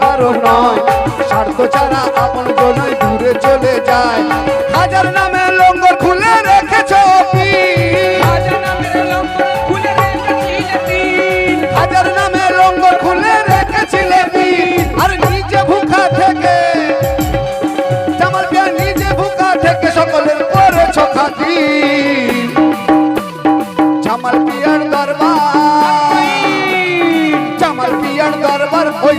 কারও নয় স্বার্থ ছাড়া আপন জনই দূরে চলে যায় হাজার নামে লঙ্গর খুলে রেখেছ। হাজার নামে লঙ্গর খুলে রেখেছিলে। আর নিজে ভুখা থেকে জামাল নিজে ভুখা থেকে সকলের করেছ জামাল পিয়ার দরবার জামাল পিয়ার দরবার ওই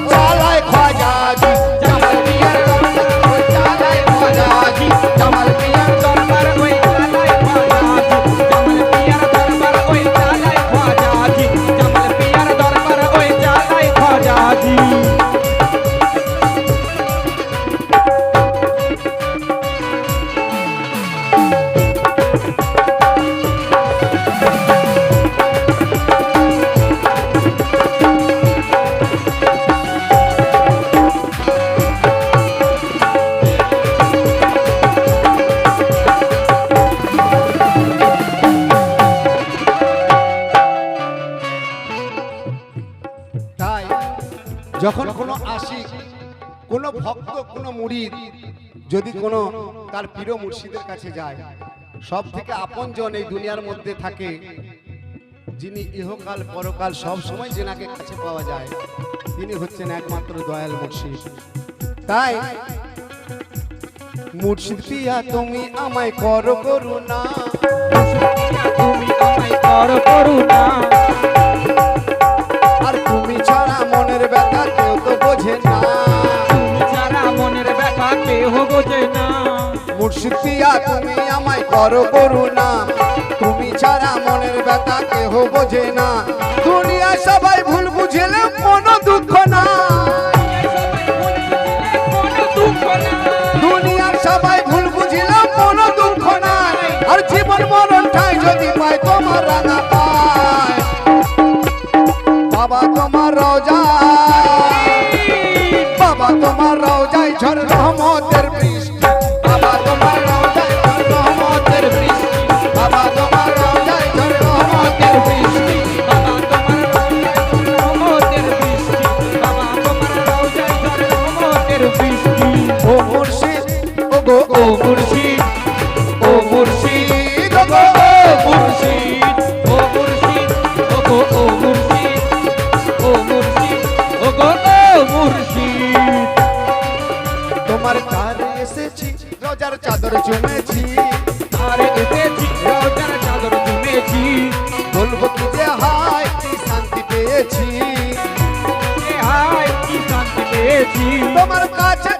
যখন কোনো আশিক, কোনো ভক্ত, কোনো মুরিদ যদি কোনো তার প্রিয় মুর্শিদের কাছে যায় সব থেকে আপনজন এই দুনিয়ার মধ্যে থাকে যিনি ইহকাল, পরকাল, সব সময় যেনাকে কাছে পাওয়া যায়, তিনি হচ্ছেন একমাত্র দয়াল মুর্শিদ তাই মুর্শিদ পিয়া তুমি আমায় কর করুণা তুমি আমায় করো করুণা। পিয়া তুমি আমায় করো করুণা। তুমি ছাড়া মনের ব্যথা কেহ বোঝে না। দুনিয়া মুর্শিদ তোমার কারে এসেছি রোজার চাদর চুমেছি আর এসেছি রোজার চাদর জুমেছি। বলব কি যে হায় কি শান্তি পেয়েছি। হায় কি শান্তি পেয়েছি। তোমার কাছে